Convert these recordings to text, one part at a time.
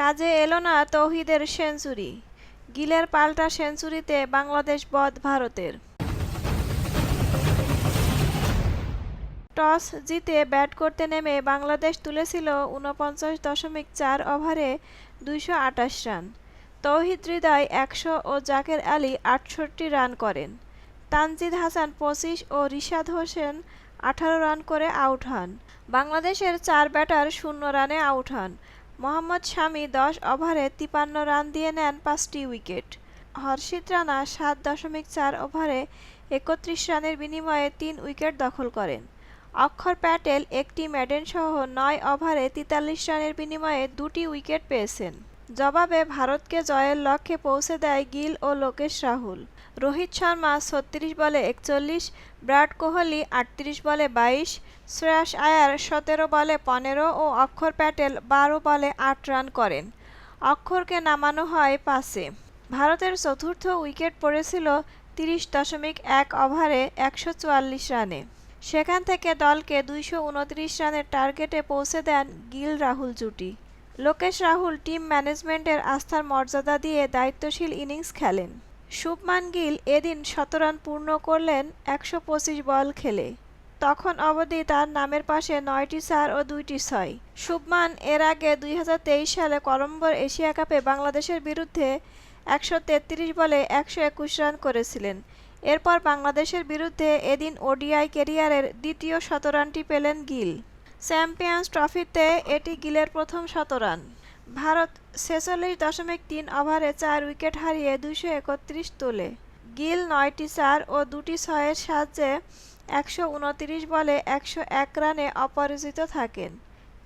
কাজে এলো না তৌহিদের সেঞ্চুরি। গিলের পাল্টা সেঞ্চুরিতে বাংলাদেশ বধ ভারতের। টস জিতে ব্যাট করতে নেমে বাংলাদেশ তুলেছিল উনপঞ্চাশ দশমিক চার ওভারে দুইশো আটাশ রান। তৌহিদ হৃদয় একশো ও জাকের আলী আটষট্টি রান করেন। তানজিদ হাসান পঁচিশ ও রিশাদ হোসেন আঠারো রান করে আউট হন। বাংলাদেশের চার ব্যাটার শূন্য রানে আউট হন। মোহাম্মদ শামি দশ ওভারে তিপান্ন রান দিয়ে নেন পাঁচটি উইকেট। হর্ষিত রানা সাত দশমিক চার ওভারে একত্রিশ রানের বিনিময়ে তিন উইকেট দখল করেন। অক্ষর প্যাটেল, একটি ম্যাডেনসহ নয় ওভারে তেতাল্লিশ রানের বিনিময়ে দুটি উইকেট পেয়েছেন। জবাবে ভারতকে জয়ের লক্ষ্যে পৌঁছে দেয় গিল ও লোকেশ রাহুল। রোহিত শর্মা ছত্রিশ বলে একচল্লিশ, বিরাট কোহলি আটত্রিশ বলে বাইশ, শ্রেয়াস আয়ার সতেরো বলে পনেরো ও অক্ষর প্যাটেল বারো বলে আট রান করেন। অক্ষরকে নামানো হয় পাশে ভারতের চতুর্থ উইকেট পড়েছিল তিরিশ দশমিক এক ওভারে একশো চুয়াল্লিশ রানে। সেখান থেকে দলকে দুইশো উনত্রিশ রানের টার্গেটে পৌঁছে দেন গিল রাহুল জুটি। লোকেশ রাহুল টিম ম্যানেজমেন্টের আস্থার মর্যাদা দিয়ে দায়িত্বশীল ইনিংস খেলেন। শুভমান গিল এদিন শত রান পূর্ণ করলেন একশো পঁচিশ বল খেলে। তখন অবধি তার নামের পাশে নয়টি চার ও দুইটি ছয়। শুভমান এর আগে দুই হাজার তেইশ সালে কলম্বোর এশিয়া কাপে বাংলাদেশের বিরুদ্ধে একশো তেত্রিশ বলে একশো একুশ রান করেছিলেন। এরপর বাংলাদেশের বিরুদ্ধে এদিন ওডিআই কেরিয়ারের দ্বিতীয় শতরানটি পেলেন গিল। চ্যাম্পিয়ন্স ট্রফিতে এটি গিলের প্রথম শতরান ভারত ছেচল্লিশ দশমিক তিন ওভারে চার উইকেট হারিয়ে দুশো একত্রিশ তোলে। গিল নয়টি চার ও দুটি ছয়ের সাহায্যে একশো উনত্রিশ বলে একশো এক রানে অপরাজিত থাকেন।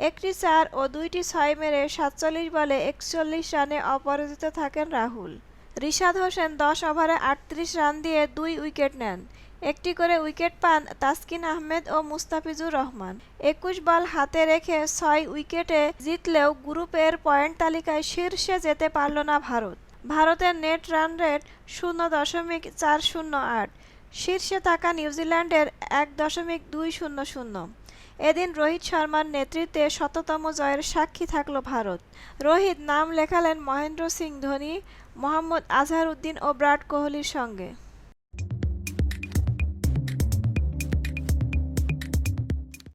একটি চার ও দুইটি ছয় মেরে সাতচল্লিশ বলে একচল্লিশ রানে অপরাজিত থাকেন রাহুল। রিশাদ হোসেন দশ ওভারে আটত্রিশ রান দিয়ে দুই উইকেট নেন। একটি করে উইকেট পান তাসকিন আহমেদ ও মুস্তাফিজুর রহমান। একুশ বল হাতে রেখে ছয় উইকেটে জিতলেও গ্রুপের পয়েন্ট তালিকায় শীর্ষে যেতে পারল না ভারত। ভারতের নেট রান রেট শূন্য দশমিক চার শূন্য আট, শীর্ষে থাকা নিউজিল্যান্ডের এক দশমিক দুই শূন্য শূন্য। এদিন রোহিত শর্মার নেতৃত্বে শততম জয়ের সাক্ষী থাকল ভারত। রোহিত নাম লেখালেন মহেন্দ্র সিং ধোনি, মোহাম্মদ আজহার উদ্দিন ও বিরাট কোহলির সঙ্গে।